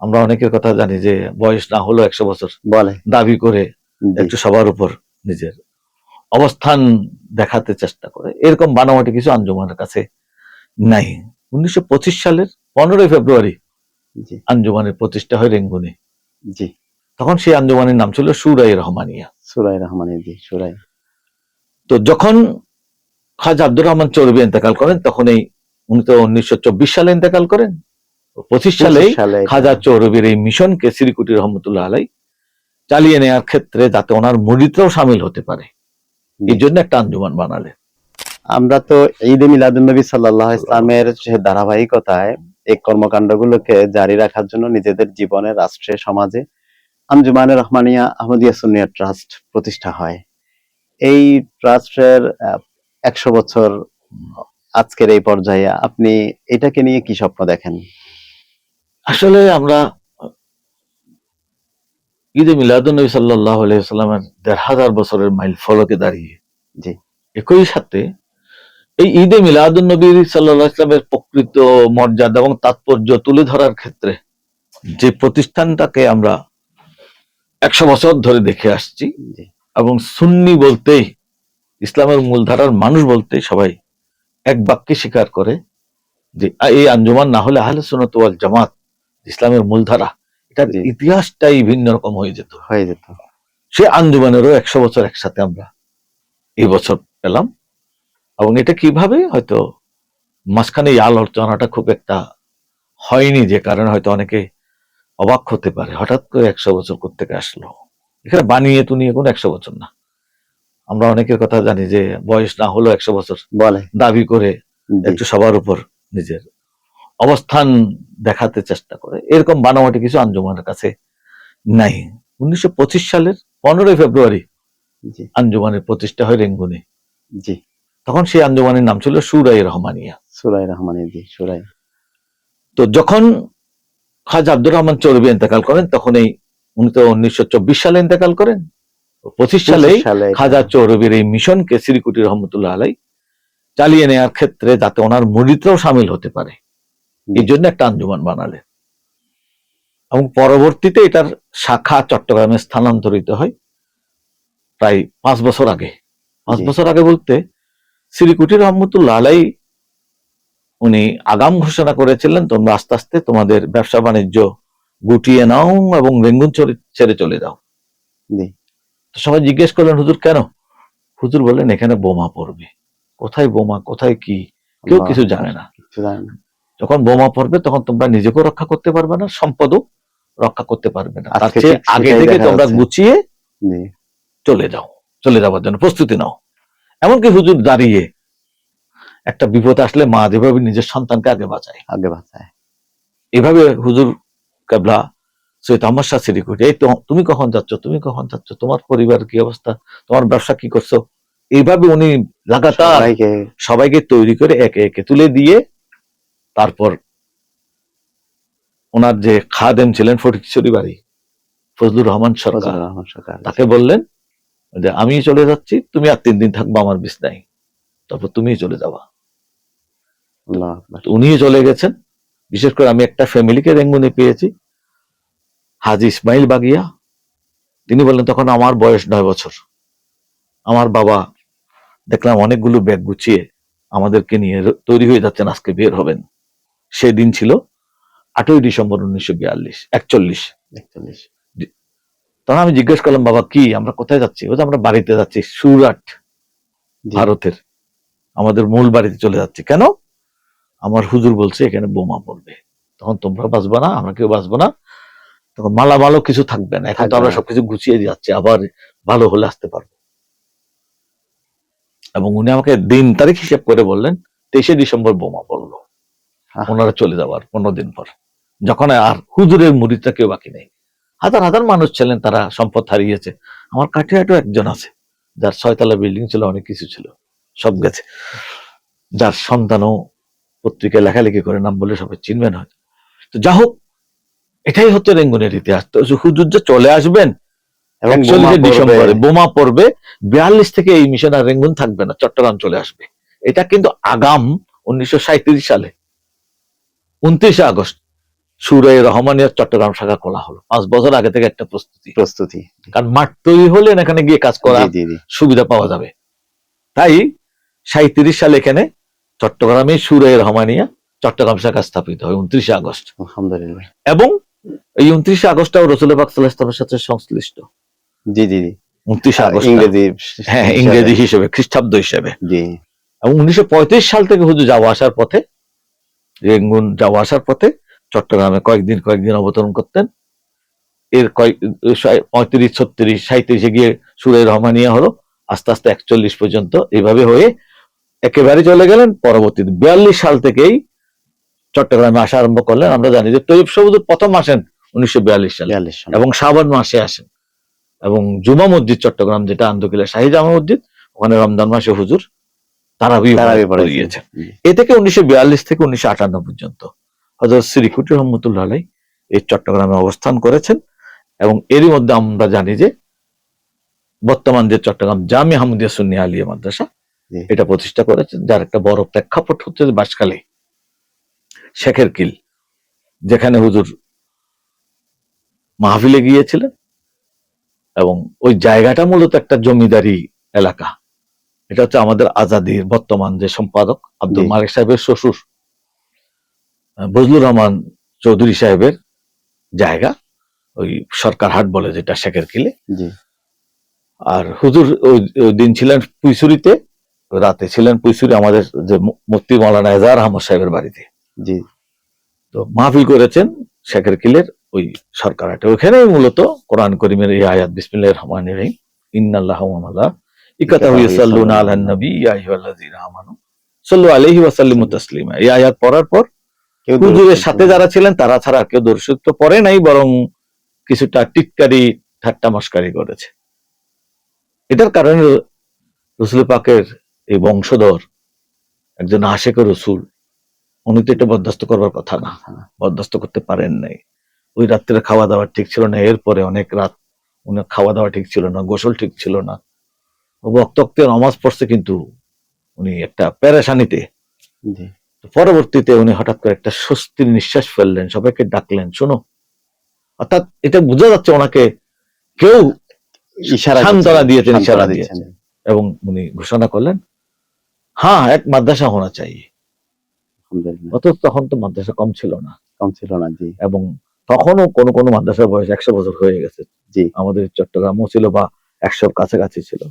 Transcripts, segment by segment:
আমরা অনেকের কথা জানি যে বয়স না হলো একশো বছর বলে। দাবি করে একটু সবার উপর নিজের অবস্থান দেখাতে চেষ্টা করে। এরকম বানামাটি কিছু আঞ্জুমানের কাছে নাই। উনিশশো পঁচিশ সালের পনেরোই ফেব্রুয়ারি আঞ্জুমানের প্রতিষ্ঠা হয় রেঙ্গুনে। জি। তখন সেই আঞ্জুমানের নাম ছিল সুরাই রহমানিয়া। সুরাই রহমানি জি সুরাই। তো যখন খাজা আব্দুর রহমান চৌরবি ইন্তেকাল করেন তখন এই উনি তো উনিশশো চব্বিশ সালে ইন্তেকাল করেন। পঁচিশ সালে খাজা চৌরবির এই মিশনকে শ্রীকুটি রহমতুল্লাহ আলাই চালিয়ে নেওয়ার ক্ষেত্রে যাতে ওনার মুরিদরাও সামিল হতে পারে। এই জন্য একটা আঞ্জুমান বানালেন। আমরা তো ঈদে মিলাদুন্নবী সাল্লাহ ইসলামের ধারাবাহিকতায় এই কর্মকাণ্ডগুলোকে জারি রাখার জন্য নিজেদের জীবনে রাষ্ট্রে সমাজে আঞ্জুমানে রহমানিয়া আহমদিয়া সুন্নিয়া ট্রাস্ট প্রতিষ্ঠা হয়। এই ট্রাস্টের একশো বছর আজকের এই পর্যায়ে আপনি এটাকে নিয়ে কি স্বপ্ন দেখেন? আসলে আমরা ঈদে মিলাদুন্নবী সাল্লাহ আলাইসাল্লামের দেড় হাজার বছরের মাইল ফলকে দাঁড়িয়ে জি। একই সাথে এই ঈদে মিলাদুন্নবী সাল্লাহ ইসলামের প্রকৃত মর্যাদা এবং তাৎপর্য তুলে ধরার ক্ষেত্রে যে প্রতিষ্ঠানটাকে আমরা একশো বছর ধরে দেখে আসছি এবং সুন্নি বলতেই ইসলামের মূলধারার মানুষ বলতে সবাই এক বাক্যে স্বীকার করে যে এই আঞ্জুমান না হলে আহলে সুন্নাত ওয়াল জামাত ইসলামের মূলধারা। এটার ইতিহাসটাই ভিন্ন রকম হয়ে যেত। হয়ে যেত। সে আঞ্জুমানেরও একশো বছর একসাথে আমরা এই বছর পেলাম। এবং এটা কীভাবে? হয়তো মাঝখানে এই আলোচনাটা খুব একটা হয়নি যে কারণে হয়তো অনেকে অবাক হতে পারে। হঠাৎ করে একশো বছর থেকে আসলো? এখানে বানিয়ে তুনিয়ে কোনো একশো বছর না। আমরা অনেকের কথা জানি যে বয়স না হলো একশো বছর বলে। দাবি করে একটু সবার উপর নিজের অবস্থান দেখাতে চেষ্টা করে। এরকম বানামাটি কিছু আঞ্জুমানের কাছে নাই। উনিশশো পঁচিশ সালের পনেরোই ফেব্রুয়ারি আঞ্জুমানের প্রতিষ্ঠা হয় রেঙ্গুনে। জি। তখন সেই আঞ্জুমানের নাম ছিল সুরাই রহমানিয়া। সুরাই রহমানি জি সুরাই। তো যখন খাজা আব্দুর রহমান চৌরবি ইন্তেকাল করেন তখন এই উনি তো উনিশশো চব্বিশ সালে ইন্তেকাল করেন। পঁচিশ সালে পঁচিশ সালে। খাজা চৌরবির এই মিশনকে শ্রীকুটি রহমতুল্লাহ আলাই চালিয়ে নেওয়ার ক্ষেত্রে যাতে ওনার মুরিদরাও সামিল হতে পারে। এই জন্য একটা আঞ্জুমান বানালেন এবং পরবর্তীতে এটার শাখা চট্টগ্রামে স্থানান্তরিত হয় প্রায় পাঁচ বছর আগে। পাঁচ বছর আগে বলতে শ্রীকুটি রহমতুল্লাহ আলাই উনি আগাম ঘোষণা করেছিলেন তোমরা আস্তে আস্তে তোমাদের ব্যবসা বাণিজ্য গুটিয়ে নাও এবং রেঙ্গুন ছেড়ে- চলে যাও। সবাই জিজ্ঞেস করলেন হুজুর কেন? হুজুর বললেন এখানে বোমা পড়বে। কোথায় বোমা কোথায় কি? কেউ কিছু জানে না। যখন বোমা পড়বে তখন তোমরা নিজেকেও রক্ষা করতে পারবে না সম্পদও রক্ষা করতে পারবে না। তার চেয়ে আগে থেকে তোমরা গুছিয়ে চলে যাও চলে যাওয়ার জন্য প্রস্তুতি নাও। এমনকি হুজুর দাঁড়িয়ে একটা বিপদ আসলে মা যেভাবে নিজের সন্তানকে আগে বাঁচায়। আগে বাঁচায়। এভাবে হুজুর কাবলা সৈয়দ আহমদ শাহ সিরিকুটি এই তুমি কখন যাচ্ছ? তুমি কখন যাচ্ছ? তোমার পরিবার কি অবস্থা? তোমার ব্যবসা কি করছ? এইভাবে উনি লাগাতার সবাইকে তৈরি করে একে একে তুলে দিয়ে তারপর ওনার যে খাদেম ছিলেন ফটিকছড়ি বাড়ি ফজলুর রহমান সরকার তাকে বললেন যে আমি চলে যাচ্ছি তুমি আর তিন দিন থাকব আমার বিছনায় তারপর তুমি চলে যাবা। তো উনিও চলে গেছেন। বিশেষ করে আমি একটা ফ্যামিলিকে রেঙ্গুনে পেয়েছি হাজি ইসমাইল বাগিয়া। তিনি বললেন তখন আমার বয়স নয় বছর। আমার বাবা দেখলাম অনেকগুলো ব্যাগ গুছিয়ে আমাদেরকে নিয়ে তৈরি হয়ে যাচ্ছেন আজকে বের হবেন। সেই দিন ছিল আটই ডিসেম্বর উনিশশো বিয়াল্লিশ একচল্লিশ। একচল্লিশ। তখন আমি জিজ্ঞেস করলাম বাবা কি? আমরা কোথায় যাচ্ছি? ও যে আমরা বাড়িতে যাচ্ছি সুরাট ভারতের। আমাদের মূল বাড়িতে চলে যাচ্ছি। কেন? আমার হুজুর বলছে এখানে বোমা পড়বে। তখন তোমরা বাঁচবো না আমরা কেউ বাঁচবো না। তখন মালা ভালো কিছু থাকবে না। এখন তো আমরা সবকিছু গুছিয়ে যাচ্ছি আবার ভালো হলে আসতে পারব। এবং উনি আমাকে দিন তারিখ হিসেব করে বললেন তেইশে ডিসেম্বর বোমা পড়ল। ওনারা চলে যাওয়ার পনেরো দিন পর। যখন আর হুজুরের মুড়িটা কেউ বাকি নেই। হাজার হাজার মানুষ ছিলেন তারা সম্পদ হারিয়েছে। আমার কাঠিয়াটো একজন আছে যার ছয়তলা বিল্ডিং ছিল অনেক কিছু ছিল সব গেছে। যার সন্তানও পত্রিকায় লেখালেখি করে নাম বলে সবাই চিনবেন হয়তো তো যা হোক এটাই হচ্ছে রেঙ্গুনের ইতিহাস। তো হুজুর যে চলে আসবেন। ডিসেম্বরে বোমা পড়বে বিয়াল্লিশ থেকে এই মিশন আর রেঙ্গুন থাকবে না চট্টগ্রাম চলে আসবে। এটা কিন্তু আগাম উনিশশো সাঁইত্রিশ সালে। উনত্রিশে আগস্ট সুরে রহমানিয়ার চট্টগ্রাম শাখা খোলা হলো পাঁচ বছর আগে থেকে একটা প্রস্তুতি। প্রস্তুতি। কারণ মাঠ তৈরি হলে এখানে গিয়ে কাজ করা সুবিধা পাওয়া যাবে। তাই সাঁত্রিশ সালে এখানে চট্টগ্রামে সুরে রহমানিয়া চট্টগ্রাম শাখা স্থাপিত হয় উনত্রিশে আগস্ট। আলহামদুলিল্লাহ। এবং এই উনত্রিশে আগস্টটাও রসুল পাক সাথে সংশ্লিষ্ট। জি জি জি। উনত্রিশে আগস্ট ইংরেজি হ্যাঁ ইংরেজি হিসেবে খ্রিস্টাব্দ হিসেবে। জি। এবং উনিশশো পঁয়ত্রিশ সাল থেকে হুজুর যাওয়া আসার পথে রেঙ্গুন যাওয়া আসার পথে চট্টগ্রামে কয়েকদিন কয়েকদিন অবতরণ করতেন। এর কয়েক পঁয়ত্রিশ ছত্রিশ সাঁত্রিশে গিয়ে সুরে রহমানিয়া হলো। আস্তে আস্তে একচল্লিশ পর্যন্ত এইভাবে হয়ে একেবারে চলে গেলেন। পরবর্তীতে বিয়াল্লিশ সাল থেকেই চট্টগ্রামে আসা আরম্ভ করলেন। আমরা জানি যে তৈব সবুদুর প্রথম আসেন উনিশশো বিয়াল্লিশ সালে। এবং শ্রাবণ মাসে আসেন। এবং জুমা মসজিদ চট্টগ্রাম যেটা আন্দকিলা শাহী জামা মসজিদ ওখানে রমজান মাসে হুজুর তারাবি পড়িয়েছেন এ থেকে উনিশশো বিয়াল্লিশ থেকে উনিশশো আটান্ন পর্যন্ত। হজরত শ্রীকুটি রহমতুল্লাহ আলাই এই চট্টগ্রামে অবস্থান করেছেন এবং এরই মধ্যে আমরা জানি যে বর্তমান যে চট্টগ্রাম জামি হামুদিয়া সুন্নি আলিয়া মাদ্রাসা এটা প্রতিষ্ঠা করেছেন যার একটা বড় প্রেক্ষাপট হচ্ছে বাসকালে শেখের কিল যেখানে হুজুর মাহফিলে গিয়েছিলেন এবং ওই জায়গাটা মূলত একটা জমিদারি এলাকা। এটা হচ্ছে আমাদের আজাদির বর্তমান যে সম্পাদক আব্দুল মালিক সাহেবের শ্বশুর। বজলুর রহমান চৌধুরী সাহেবের জায়গা ওই সরকার হাট বলে যেটা শেখের কিলে। আর হুজুর ওই দিন ছিলেন পুইসুরিতে রাতে ছিলেন পুইসুরি আমাদের যে মুক্তি মৌলানা এজার আহমদ সাহেবের বাড়িতে। জি। তো মাহফিল করেছেন শেখের কিলের ওই সরকার হাটে। ওখানে মূলত কোরআন করিমের এই আয়াত বিসমিল্লাহির রহমানির রহিম ইন্নাল্লাহা আয়াত পড়ার পর হুজুরের সাথে যারা ছিলেন তারা ছাড়া কেউ দর্শক তো পড়ে নাই বরং কিছুটা টিটকারি ঠাট্টা মস্কারি করেছে। এটার কারণে রসুল পাকের এই বংশধর একজন আশেক রসুল। উনি তো এটা বরদাস্ত করবার কথা না। বরদাস্ত করতে পারেন নাই। ওই রাত্রে খাওয়া দাওয়া ঠিক ছিল না এরপরে অনেক রাত উনি খাওয়া দাওয়া ঠিক ছিল না গোসল ঠিক ছিল না। বক্তব্যে নমাজ পড়ছে কিন্তু উনি একটা প্যারেশানিতে পরবর্তীতে উনি হঠাৎ করে একটা স্বস্তির নিঃশ্বাস ফেললেন সবাইকে ডাকলেন শোনো। অর্থাৎ এটা বোঝা যাচ্ছে ওনাকে কেউ ইশারা সান্ত্বনা দিয়েছেন, ইশারা দিচ্ছেন। এবং উনি ঘোষণা করলেন হ্যাঁ এক মাদ্রাসা হোনা চাই। অত তখন তো মাদ্রাসা কম ছিল না। কম ছিল না জি। এবং তখনও কোন কোন মাদ্রাসার বয়স একশো বছর হয়ে গেছে। জি। আমাদের চট্টগ্রামও ছিল বা একশোর কাছাকাছি ছিল।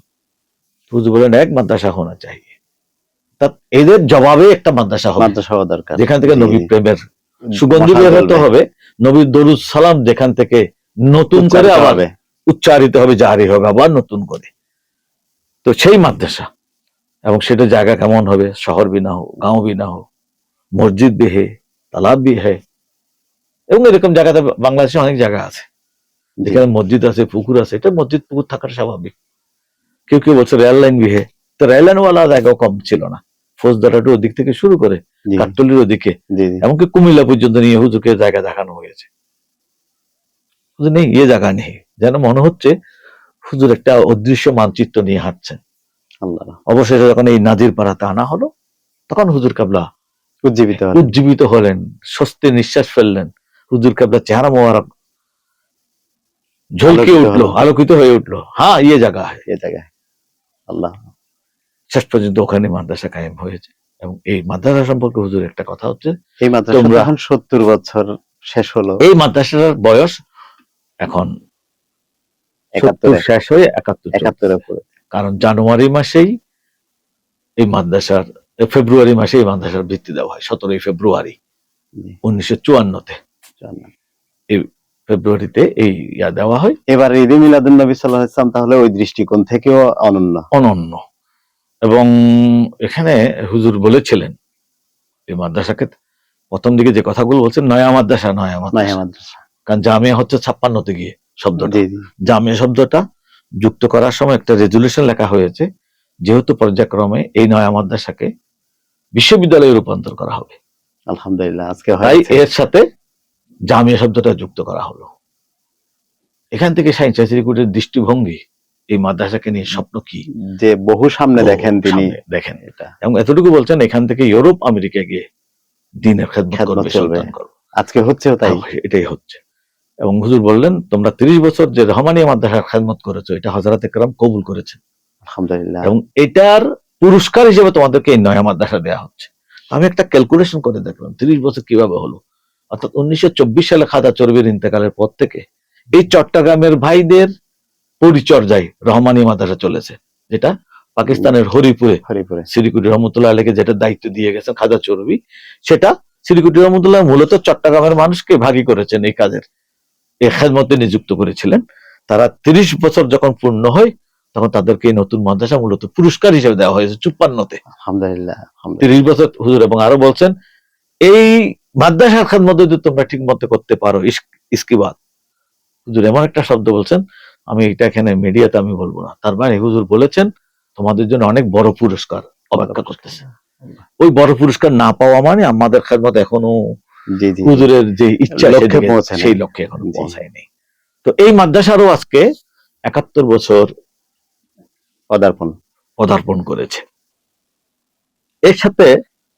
হুজুর বলেন এক মাদ্রাসা হোনা চাই। এদের জবাবে একটা মাদ্রাসা হবে। মাদ্রাসা হওয়া দরকার। যেখান থেকে নবী প্রেমের সুগন্ধি বের হতে হবে নবীর দরুদ সালাম যেখান থেকে নতুন করে আবার। উচ্চারিত হবে জারি হবে আবার নতুন করে। তো সেই মাদ্রাসা। এবং সেটা জায়গা কেমন হবে? শহর বি না হোক গাঁও বি না হোক মসজিদ বি হে তালাব বি হে। এবং এরকম জায়গাতে বাংলাদেশে অনেক জায়গা আছে। যেখানে মসজিদ আছে পুকুর আছে এটা মসজিদ পুকুর থাকাটা স্বাভাবিক। কেউ কেউ বলছে রেল লাইন বিহে। তো রেল লাইন ওয়ালা জায়গাও কম ছিল না। ফৌজদারাটু ওদিক থেকে শুরু করে জি, কাট্টলির ওদিকে। এমনকি কুমিল্লা পর্যন্ত নিয়ে হুজুরকে জায়গা দেখানো হয়েছে। নেই এ জায়গা নেই। যেন মনে হচ্ছে হুজুর একটা অদৃশ্য মানচিত্র নিয়ে হাঁটছেন। অবশেষে যখন এই নাজির পাড়াতে আনা হলো তখন হুজুর কাবলা উজ্জীবিত উজ্জীবিত হলেন স্বস্তির নিঃশ্বাস ফেললেন। হুজুর কাবলা চেহারা মোবারক ঝলকে উঠল আলোকিত হয়ে উঠল। হ্যাঁ ইয়ে জায়গা। এ জায়গায়। আল্লাহ শেষ পর্যন্ত ওখানে মাদ্রাসা কায়েম হয়েছে। এবং এই মাদ্রাসা সম্পর্কে হুজুর একটা কথা হচ্ছে এই মাদ্রাসা এখন সত্তর বছর শেষ হলো এই মাদ্রাসার বয়স এখন একাত্তরে। শেষ হয়ে একাত্তর। একাত্তরে কারণ জানুয়ারি মাসেই এই মাদ্রাসার ফেব্রুয়ারি মাসে এই মাদ্রাসার ভিত্তি দেওয়া হয় সতেরোই ফেব্রুয়ারি উনিশশো চুয়ান্নতে। ফেব্রুয়ারিতে এই ইয়া দেওয়া হয়। এবার ঈদে মিলাদুন নবী সাল্লাহ ইসলাম তাহলে ওই দৃষ্টিকোণ থেকেও অনন্য। অনন্য। এবং এখানে হুজুর বলেছিলেন এই মাদ্রাসাকে প্রথম দিকে যে কথাগুলো বলছেন নয়া মাদ্রাসা নয়া মাদ্রাসা। কারণ জামিয়া হচ্ছে ছাপ্পান্নতে গিয়ে শব্দটা। জামিয়া শব্দটা যুক্ত করার সময় একটা রেজুলেশন লেখা হয়েছে যেহেতু পর্যায়ক্রমে এই নয়া মাদ্রাসাকে বিশ্ববিদ্যালয়ে রূপান্তর করা হবে। আলহামদুলিল্লাহ আজকে হয়েছে। এর সাথে জামিয়া শব্দটা যুক্ত করা হলো। এখান থেকে সাইন্স রিক্রুটের দৃষ্টিভঙ্গি এই মাদ্রাসাকে নিয়ে স্বপ্ন কি? যে বহু সামনে দেখেন তিনি। দেখেন এটা। এবং এতটুকু বলছেন এখান থেকে ইউরোপ আমেরিকা গিয়ে দিনের খেদমত খেদমত করবে চলবে। করবে। আজকে হচ্ছেও তাই। এটাই হচ্ছে। এবং হুজুর বললেন তোমরা তিরিশ বছর যে রহমানিয়া মাদ্রাসার খেদমত করেছ এটা হজরত একরাম কবুল করেছে আলহামদুলিল্লাহ। এবং এটার পুরস্কার হিসেবে তোমাদেরকে এই নয়া মাদ্রাসা দেওয়া হচ্ছে। আমি একটা ক্যালকুলেশন করে দেখলাম তিরিশ বছর কীভাবে হলো? অর্থাৎ উনিশশো চব্বিশ সালে খাদা চর্বির ইন্তেকালের পর থেকে এই চট্টগ্রামের ভাইদের পরিচর্যায় রহমানি মাদ্রাসা চলেছে যেটা পাকিস্তানের হরিপুরে হরিপুরে। সিরিকুটি রহমতুল্লাহ আলীকে যেটা দায়িত্ব দিয়ে গেছেন খাজা চর্বি সেটা সিরিকুটি রহমতুল্লাহ মূলত চট্টগ্রামের মানুষকে ভাগী করেছেন এই কাজের এই খেদমতে নিযুক্ত করেছিলেন। তারা তিরিশ বছর যখন পূর্ণ হয় তখন তাদেরকে এই নতুন মাদ্রাসা মূলত পুরস্কার হিসেবে দেওয়া হয়েছে চুপ্পান্নতে। আলহামদুলিল্লাহ। তিরিশ বছর হুজুর এবং আরও বলছেন এই মাদ্রাসার খেদমত যদি তোমরা ঠিক মতো করতে পারো ইস- ইস্কিবাদ। হুজুর এমন একটা শব্দ বলছেন আমি এটা এখানে মিডিয়াতে আমি বলব না। তার মানে হুজুর বলেছেন তোমাদের জন্য অনেক বড় পুরস্কার অপেক্ষা করতেছে। ওই বড় পুরস্কার না পাওয়া মানে আমাদের খেদমত এখনও জি জি। হুজুরের যে ইচ্ছা লক্ষ্যে সেই লক্ষ্যে এখনও। পৌঁছায়নি। তো এই মাদ্রাসারও আজকে একাত্তর বছর পদার্পণ। পদার্পণ করেছে। এর সাথে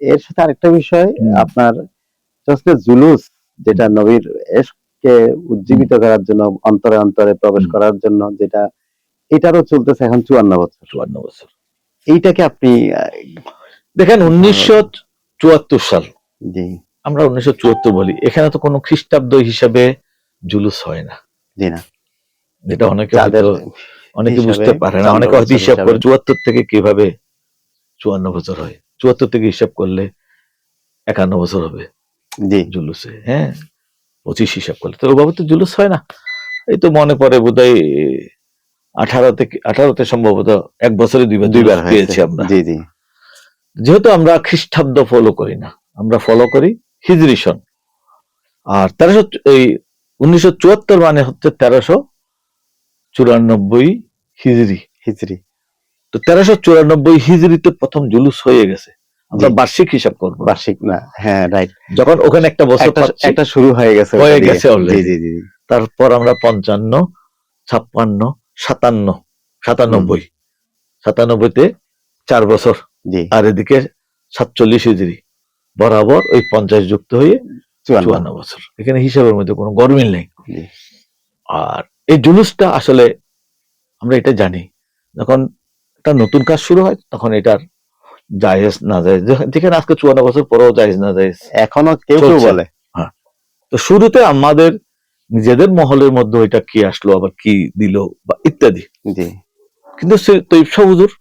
এর সাথে আরেকটা বিষয় আপনার হচ্ছে জুলুস যেটা নবীর এশকে উজ্জীবিত করার জন্য অন্তরে অন্তরে প্রবেশ করার জন্য যেটা এটারও চলতেছে এখন চুয়ান্ন বছর। চুয়ান্ন বছর। এইটাকে আপনি দেখেন উনিশশো চুয়াত্তর সাল। জি। আমরা উনিশশো চুয়াত্তর বলি। এখানে তো কোনো খ্রিস্টাব্দ হিসাবে জুলুস হয় না। জি না। যেটা অনেকে অনেকে বুঝতে পারে না। অনেকে হয়তো হিসাব করে চুয়াত্তর থেকে কীভাবে চুয়ান্ন বছর হয়। চুয়াত্তর থেকে হিসাব করলে একান্ন বছর হবে। জি। জুলুসে হ্যাঁ? পঁচিশ হিসাব করলে। তো ওভাবে তো জুলুস হয় না। এই তো মনে পড়ে বোধহয় আঠারো থেকে আঠারোতে সম্ভবত এক বছরে দুইবার দুইবার পেয়েছি আমরা। জি জি। যেহেতু আমরা খ্রিস্টাব্দ ফলো করি না আমরা ফলো করি হিজরি সন। আর তেরোশো এই উনিশশো চুয়াত্তর মানে হচ্ছে তেরোশো চুরানব্বই হিজরি। হিজরি। তো তেরোশো চুরানব্বই হিজরিতে প্রথম জুলুস হয়ে গেছে। আমরা বার্ষিক হিসাব করব। বার্ষিক না হ্যাঁ রাইট যখন ওখানে একটা বছর একটা শুরু হয়ে গেছে হয়ে গেছে। জি জি জি তারপর আমরা পঞ্চান্ন ছাপ্পান্ন সাতান্ন সাতানব্বই। সাতানব্বইতে চার বছর। আর এদিকে সাতচল্লিশ হিজরি বরাবর ওই পঞ্চাশ যুক্ত হয়ে চুয়ান্ন। বছর। এখানে হিসাবের মধ্যে কোনো গরমিল নেই। আর এই জুলুসটা আসলে আমরা এটা জানি। যখন একটা নতুন কাজ শুরু হয় তখন এটার জায়েজ না জায়েজ। যেখানে- আজকে চুয়ান্ন বছর পরেও জায়েজ না জায়েজ। এখনও কেউ কেউ। বলে। তো শুরুতে আমাদের নিজেদের মহলের মধ্যে ওইটা কি আসলো আবার কি দিল বা ইত্যাদি। কিন্তু সে হুজুর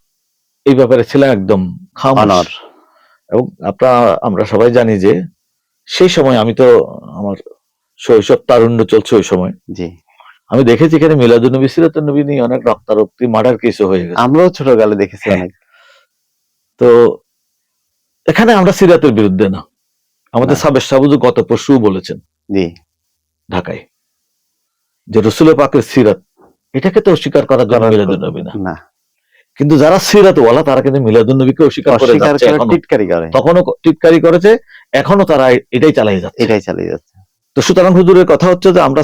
এই ব্যাপারে ছিলেন একদম খামানার এবং আপনারা আমরা সবাই জানি যে সেই সময় আমি তো আমার শৈশব তারুণ্য চলছে ওই সময়। জি। আমি দেখেছি এখানে মিলাদুন্নবী সিরাতুন্নবী নিয়ে অনেক রক্তারক্তি মার্ডার কেসও হয়ে গেছে। আমরাও ছোটকালে দেখেছি হ্যাঁ। অনেক। তো এখানে আমরা সিরাতের বিরুদ্ধে না। আমাদের না। সাবের সাবুজু গত পরশু বলেছেন। জি। ঢাকায়। যে রসুল পাকের সিরাত এটাকে তো অস্বীকার করার জন্য মিলাদুন্নবী না। না। কিন্তু যারা সিরাত ওয়ালা তারা কিন্তু অস্বীকার করে অস্বীকার যাচ্ছে করে তখনও টিটকারি করেছে এখনও তারা এটাই চালিয়ে যাচ্ছে। এটাই চালিয়ে যাচ্ছে। তো সুতরাং হুজুরের কথা হচ্ছে যে আমরা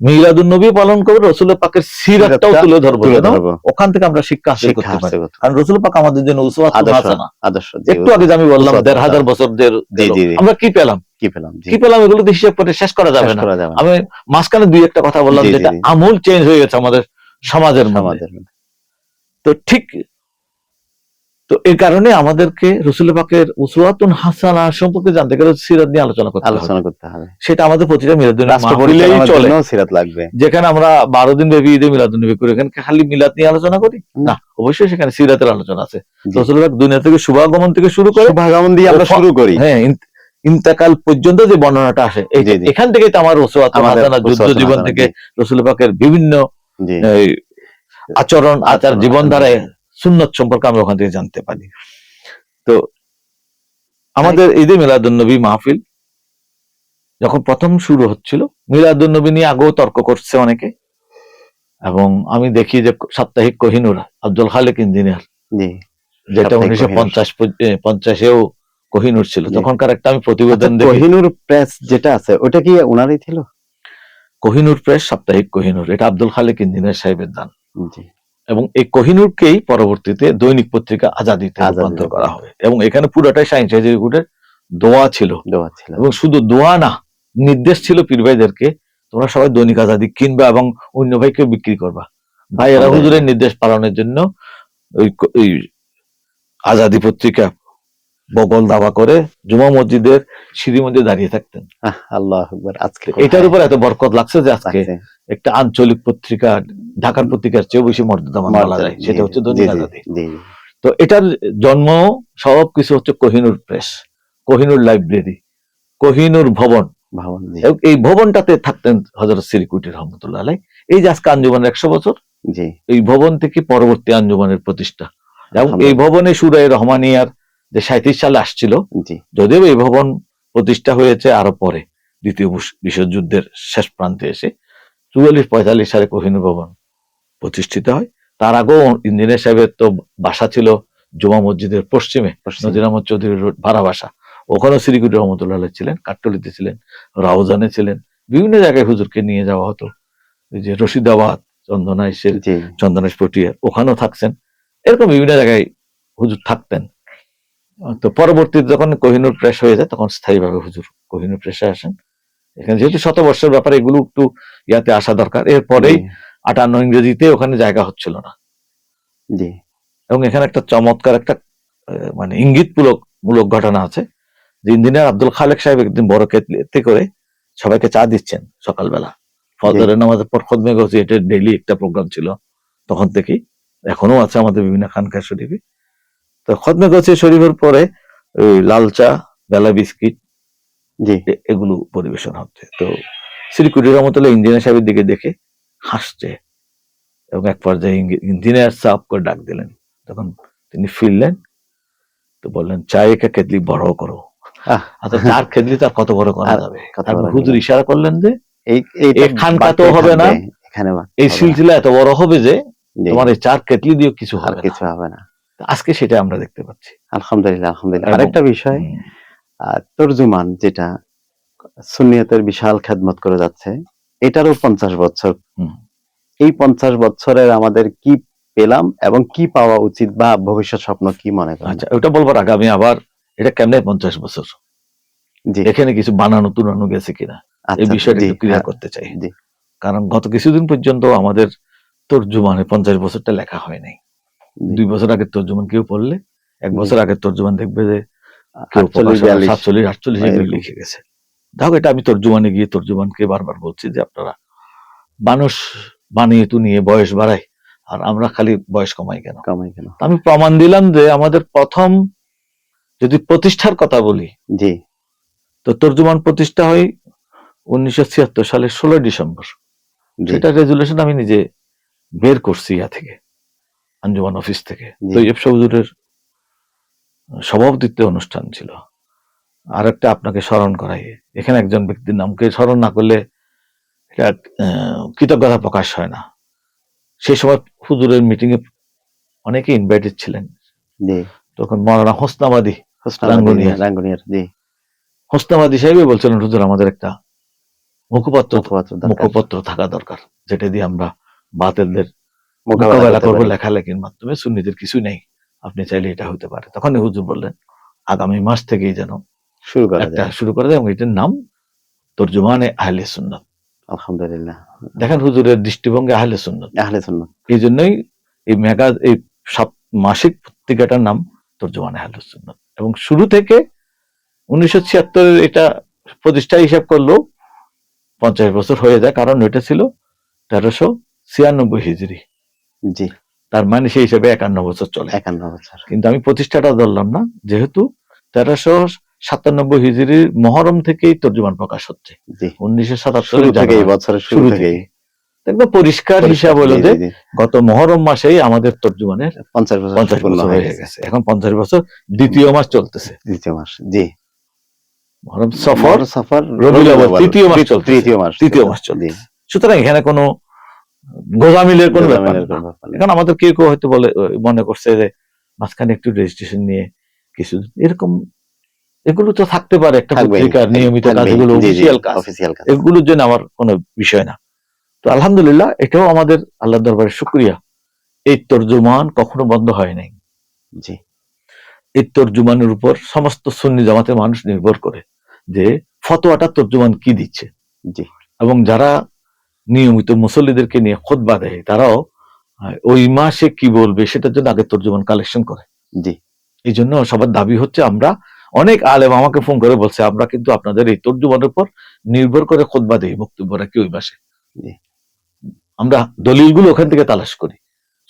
মিলাদুন নবী পালন করব রসুল পাকের সিরাতটাও তুলে ধরবো ওখান থেকে আমরা শিক্ষা হাসিল করতে পারি। কারণ রসুল পাক আমাদের জন্য উসওয়াতুন আদর্শ হাসানা আদর্শ একটু আগে আমি বললাম দেড় হাজার বছর দের জি, জি, জি। আমরা কি পেলাম? কি পেলাম? কি পেলাম? এগুলো হিসাব করে শেষ করা যাবে না। আমি মাঝখানে দুই একটা কথা বললাম যেটা আমূল চেঞ্জ হয়ে গেছে আমাদের সমাজের মধ্যে। তো ঠিক তো এই কারণে আমাদেরকে রসুল পাকের উসওয়াতুন হাসানা সম্পর্কে জানতে গেলে সিরাত নিয়ে আলোচনা করতে আলোচনা করতে হবে। সেটা আমাদের প্রতিটা মিলাদুন চলে। সিরাত লাগবে। যেখানে আমরা বারো দিন ব্যাপী ঈদে মিলাদ নবী করি এখানে খালি মিলাদ নিয়ে আলোচনা করি? না। অবশ্যই সেখানে সিরাতের আলোচনা আছে। জি। রসুলবাগ দুনিয়া থেকে শুভাগমন থেকে শুরু করে শুভাগমন দিয়ে আমরা শুরু করি। হ্যাঁ ইন- ইন্তেকাল পর্যন্ত যে বর্ণনাটা আসে। এখান থেকেই তো আমার রসুল আমাদের যুদ্ধ জীবন থেকে রসুল পাকের বিভিন্ন আচরণ আচার আচরণ, জীবন ধারায় সুন্নত সম্পর্কে আমরা ওখান থেকে জানতে পারি। তো আমাদের ঈদে মিলাদুন্নবী মাহফিল যখন প্রথম শুরু হচ্ছিল মিলাদুন্নবী নিয়ে আগেও তর্ক করছে অনেকে। এবং আমি দেখি যে সাপ্তাহিক কোহিনুর আব্দুল খালেক ইঞ্জিনিয়ার। যেটা উনিশশো পঞ্চাশ পঞ্চাশেও কোহিনুর ছিল। তখনকার একটা আমি প্রতিবেদন আচ্ছা, কোহিনুর প্রেস যেটা আছে ওটা কি ওনারই ছিল? কোহিনুর প্রেস সাপ্তাহিক কোহিনুর। এটা আব্দুল খালেক ইঞ্জিনিয়ার সাহেবের দান। এবং এই কোহিনুরকেই পরবর্তীতে দৈনিক পত্রিকা আজাদিতে। রূপান্তর করা হবে। এবং এখানে পুরোটাই সায়েন্স রিক্রুটের দোয়া ছিল। দোয়া ছিল। এবং শুধু দোয়া না নির্দেশ ছিল পীর ভাইদেরকে তোমরা সবাই দৈনিক আজাদি কিনবা এবং অন্য ভাইকে বিক্রি করবা। ভাইয়েরা হুজুরের নির্দেশ পালনের জন্য ওই আজাদি পত্রিকা বগল দাবা করে জুমা মসজিদের সিঁড়ি মধ্যে দাঁড়িয়ে থাকতেন। আল্লাহ আজকে এটার উপর এত বরকত লাগছে যে আজকে। একটা আঞ্চলিক পত্রিকা ঢাকার পত্রিকার চেয়েও বেশি মর্যাদাবান বলা যায় সেটা হচ্ছে দৈনিক আজাদি। তো এটার জন্ম সব কিছু হচ্ছে কোহিনুর প্রেস কোহিনুর লাইব্রেরি কোহিনুর ভবন। ভাবুন এই ভবনটাতে থাকতেন হজরত সিরিকুটি রহমতুল্লাহ আলাই। এই যে আজকে আঞ্জুমানের একশো বছর এই ভবন থেকে পরবর্তী আঞ্জুমানের প্রতিষ্ঠা। এবং এই ভবনে সুরাই রহমানিয়ার যে সাঁত্রিশ সালে আসছিল যদিও এই ভবন প্রতিষ্ঠা হয়েছে আরও পরে দ্বিতীয় বিশ্বযুদ্ধের শেষ প্রান্তে এসে। চুয়াল্লিশ পঁয়তাল্লিশ সালে কোহিনুর ভবন প্রতিষ্ঠিত হয়। তার আগেও ইঞ্জিনিয়ার সাহেবের তো বাসা ছিল জুমা মসজিদের পশ্চিমে। নজির আহমদ চৌধুরী রোড ভাড়া বাসা। ওখানেও সিরিকুটি রহমতুল্লাহ ছিলেন কাট্টলিতে ছিলেন রাউজানে ছিলেন। বিভিন্ন জায়গায় হুজুরকে নিয়ে যাওয়া হতো। এই যে রশিদাবাদ চন্দনা এসে জি। চন্দনেশ পটিয়ার ওখানেও থাকছেন। এরকম বিভিন্ন জায়গায় হুজুর থাকতেন। তো পরবর্তীতে যখন কোহিনুর প্রেস হয়ে যায় তখন স্থায়ীভাবে হুজুর কোহিনুর প্রেসে আসেন। এখানে যেহেতু শতবর্ষের ব্যাপারে এগুলো একটু ইয়াতে আসা দরকার। এরপরেই আটান্ন ইংরেজিতে ওখানে জায়গা হচ্ছিল না। জি। এবং এখানে একটা চমৎকার একটা মানে ইঙ্গিত মূলক মূলক ঘটনা আছে। যে ইঞ্জিনিয়ার আব্দুল খালেক সাহেব একদিন বড় কেতলিতে করে সবাইকে চা দিচ্ছেন সকালবেলা। ফজরের নামাজের পর খদমে গেছি এটা ডেইলি একটা প্রোগ্রাম ছিল। তখন থেকেই এখনও আছে আমাদের বিভিন্ন খানকা শরীফে। তো খদমে গেছি শরীফের পরে ওই লাল চা বেলা বিস্কিট এগুলো পরিবেশন হচ্ছে। তো শ্রীকুটি রহমতুল্লাহ ইঞ্জিনিয়ার সাহেবের দিকে দেখে হাসছে এবং এক পর্যায়ে ইঞ্জিনিয়ার সাহেব করে ডাক দিলেন। তখন তিনি ফিরলেন তো বললেন চায়ে কা কেতলি বড় করো। আহ, আচ্ছা কেতলি তার কত বড় করা যাবে? হুজুর ইশারা করলেন যে এই খানকা তো হবে না। এই সিলসিলা এত বড় হবে যে তোমার এই চার কেতলি দিয়েও কিছু হবে কিছু হবে না। আজকে সেটা আমরা দেখতে পাচ্ছি। আলহামদুলিল্লাহ আলহামদুলিল্লাহ। আরেকটা বিষয় তর্জুমান যেটা সুন্নিয়তের বিশাল খেদমত করে যাচ্ছে এটারও পঞ্চাশ বছর। এই পঞ্চাশ বছরের আমাদের কি পেলাম এবং কি পাওয়া উচিত বা ভবিষ্যৎ স্বপ্ন কি মনে করেন? আচ্ছা ওটা বলবার আগে আমি আবার এটা কেমনে পঞ্চাশ বছর? জি। এখানে কিছু বানানো তুলানো গেছে কিনা? এই আচ্ছা বিষয়টা ক্লিয়ার করতে চাই। জি। কারণ গত কিছুদিন পর্যন্ত আমাদের তর্জুমানে পঞ্চাশ বছরটা লেখা হয় নাই। দুই বছর আগে তর্জুমান কেউ পড়লে এক বছর আগে তর্জুমান দেখবে যে সাতচল্লিশ আটচল্লিশ এগুলো লিখে গেছে। যাক এটা আমি তর্জুমানে গিয়ে তর্জুমানকে বারবার বলছি যে আপনারা মানুষ বানিয়ে তু নিয়ে বয়স বাড়ায় আর আমরা খালি বয়স কমাই কেন? কমাই কেন? আমি প্রমাণ দিলাম যে আমাদের প্রথম যদি প্রতিষ্ঠার কথা বলি জি। তো তর্জুমান প্রতিষ্ঠা হয় উনিশশো ছিয়াত্তর সালের ষোলোই ডিসেম্বর। সেটা রেজুলেশন আমি নিজে বের করছি ইয়া থেকে আঞ্জুমান অফিস থেকে। তো ইয়েব সবুজুরের সভাপতিত্ব অনুষ্ঠান ছিল। আর একটা আপনাকে স্মরণ করাই। এখানে একজন ব্যক্তির নামকে স্মরণ না করলে এটা কৃতজ্ঞতা প্রকাশ হয় না। সেই সময় হুজুরের মিটিং এ অনেকে ইনভাইটেড ছিলেন। তখন মৌলানা হোসনাবাদী হোসনাবাদী, সাহেবই বলছিলেন হুজুর আমাদের একটা মুখপাত্র মুখপাত্র থাকা দরকার। যেটা দিয়ে আমরা বাতিলদের মোকাবেলা মোকাবেলা করব লেখালেখির মাধ্যমে। সুন্নিদের কিছু নেই। আপনি চাইলে এটা হতে পারে। তখন হুজুর বললেন আগামী মাস থেকেই যেন শুরু করা একটা শুরু করে দেয় এবং এটার নাম তর্জুমানে আহলে সুন্নত। আলহামদুলিল্লাহ। দেখেন হুজুরের দৃষ্টিভঙ্গি আহলে সুন্নত। আহলে সুন্নাত। এই জন্যই এই মেগা এই মাসিক পত্রিকাটার নাম তর্জমানে আহলে সুন্নত। এবং শুরু থেকে উনিশশো ছিয়াত্তরের এটা প্রতিষ্ঠা হিসাব করলেও পঞ্চাশ বছর হয়ে যায় কারণ এটা ছিল তেরোশো ছিয়ানব্বই হিজড়ি। জি। তার মানে সেই হিসাবে একান্ন বছর চলে। একান্ন বছর। কিন্তু আমি প্রতিষ্ঠাটা ধরলাম না যেহেতু তেরোশো সাতানব্বই হিজড়ির মহরম থেকেই তর্জমান প্রকাশ হচ্ছে। উনিশশো সাতাত্তর শুরু থেকেই একদম পরিষ্কার হিসাব হলো যে। গত মহরম মাসেই আমাদের তর্জমানের পঞ্চাশ বছর পঞ্চাশ বছর হয়ে গেছে। এখন পঞ্চাশ বছর দ্বিতীয় মাস চলতেছে। দ্বিতীয় মাস জি। মহরম সফর সফর আউয়াল, তৃতীয় মাস তৃতীয় মাস তৃতীয় মাস চলতেছে। সুতরাং এখানে কোনো গোজামিলের কোনো ব্যাপার। এখন আমাদের কেউ কেউ হয়তো বলে মনে করছে যে মাঝখানে একটু রেজিস্ট্রেশন নিয়ে কিছু। এরকম এগুলো তো থাকতে পারে একটা পত্রিকার নিয়মিত এগুলো কাজ। অফিসিয়াল কাজ। এগুলোর জন্য আমার কোনো বিষয় না। তো আলহামদুলিল্লাহ এটাও আমাদের আল্লাহ দরবারে শুক্রিয়া। এই তর্জমান কখনো বন্ধ হয় নাই। জি। এই তর্জমানের উপর সমস্ত সুন্নি জামাতের মানুষ নির্ভর করে যে ফতোয়াটা তর্জমান কি দিচ্ছে। জি। এবং যারা নিয়মিত মুসল্লিদেরকে নিয়ে খোদবা দেয়। তারাও ওই মাসে কি বলবে সেটার জন্য আগে তর্জমান কালেকশন করে। জি। এই জন্য সবার দাবি হচ্ছে আমরা অনেক আলেম আমাকে ফোন করে বলছে আমরা কিন্তু আপনাদের এই তর্জমানের উপর নির্ভর করে খোদবা দিই বক্তব্য রাখি ওই মাসে। আমরা দলিলগুলো ওখান থেকে তালাশ করি।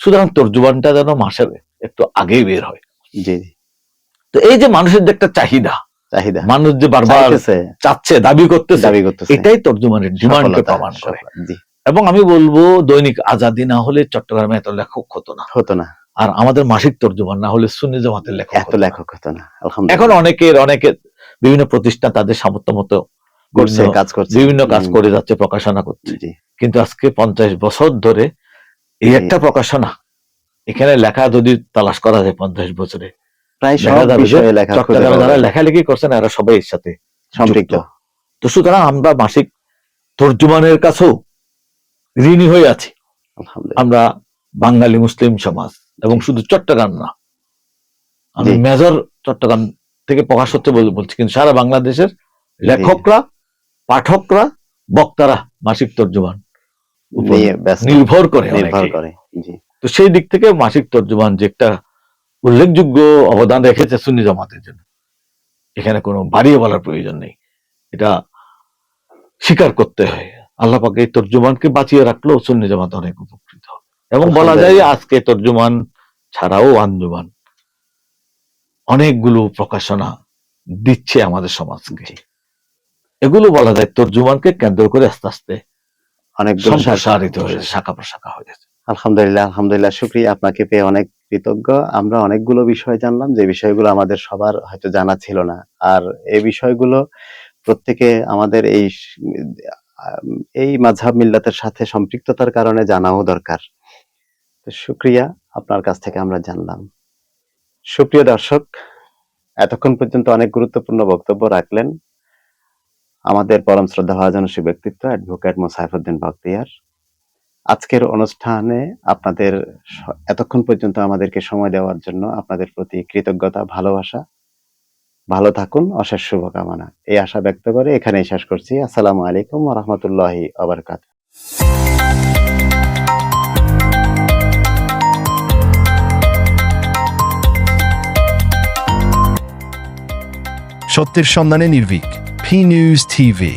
সুতরাং তর্জমানটা যেন মাসের একটু আগেই বের হয়। জি জি। তো এই যে মানুষের যে একটা চাহিদা চাহিদা। মানুষ যে বারবার চাচ্ছে দাবি করতেছে দাবি করতেছে। এটাই তর্জমানের ডিমান্ডকে প্রমাণ করে। এবং আমি বলব দৈনিক আজাদি না হলে চট্টগ্রামে এত লেখক হতো না। হতো না। আর আমাদের মাসিক তর্জমান না হলে সুন্নি জামাতের লেখক এত লেখক হতো না এখন অনেকের অনেকের বিভিন্ন প্রতিষ্ঠান তাদের সামর্থ্য মতো করছে কাজ করছে। বিভিন্ন কাজ করে যাচ্ছে প্রকাশনা করছে। কিন্তু আজকে পঞ্চাশ বছর ধরে এই একটা প্রকাশনা এখানে লেখা যদি তালাশ করা যায় পঞ্চাশ বছরে প্রায় সব বিষয়ে লেখা যারা লেখালেখি করছেন এরা সবাই এর সাথে সম্পৃক্ত তো সুতরাং আমরা মাসিক তর্জমানের কাছেও ঋণী হয়ে আছি। আমরা বাঙালি মুসলিম সমাজ এবং শুধু চট্টগ্রাম না আমি মেজর চট্টগ্রাম থেকে প্রকাশ হচ্ছে বলছি কিন্তু সারা বাংলাদেশের লেখকরা পাঠকরা বক্তারা মাসিক তর্জমান নির্ভর করে নির্ভর করে তো সেই দিক থেকে মাসিক তর্জমান যে একটা উল্লেখযোগ্য অবদান রেখেছে সুন্নি জামাতের জন্য। এখানে কোনো বাড়িয়ে বলার প্রয়োজন নেই। এটা স্বীকার করতে হয়। আল্লাহ পাকে এই তর্জমানকে বাঁচিয়ে রাখলেও সুন্নি জামাত অনেক উপকৃত হবে। এবং বলা যায় আজকে তর্জমান ছাড়াও আঞ্জুমান অনেকগুলো প্রকাশনা দিচ্ছে আমাদের সমাজকে। এগুলো বলা যায় তর্জুমানকে কেন্দ্র করে আস্তে আস্তে অনেক সম্প্রসারিত হয়েছে শাখা- শাখা প্রশাখা হয়েছে। আলহামদুলিল্লাহ আলহামদুলিল্লাহ শুক্রিয়া আপনাকে পেয়ে অনেক কৃতজ্ঞ। আমরা অনেকগুলো বিষয় জানলাম, যে বিষয়গুলো আমাদের সবার হয়তো জানা ছিল না। আর এই বিষয়গুলো প্রত্যেকে আমাদের এই এই মাঝহাব মিল্লাতের সাথে সম্পৃক্ততার কারণে জানাও দরকার। তো শুক্রিয়া, আপনার কাছ থেকে আমরা জানলাম। সুপ্রিয় দর্শক, এতক্ষণ পর্যন্ত অনেক গুরুত্বপূর্ণ বক্তব্য রাখলেন আমাদের পরম শ্রদ্ধা ভাজন ব্যক্তিত্ব অ্যাডভোকেট মোসাইফুদ্দিন বক্তিয়ার। আজকের অনুষ্ঠানে আপনাদের এতক্ষণ পর্যন্ত আমাদেরকে সময় দেওয়ার জন্য আপনাদের প্রতি কৃতজ্ঞতা, ভালোবাসা। ভালো থাকুন, অশেষ শুভকামনা। এই আশা ব্যক্ত করে এখানেই শেষ করছি। আসসালামু আলাইকুম রহমতুল্লাহি আবরকাত সত্যের সন্ধানে নির্ভীক পি নিউজ টিভি।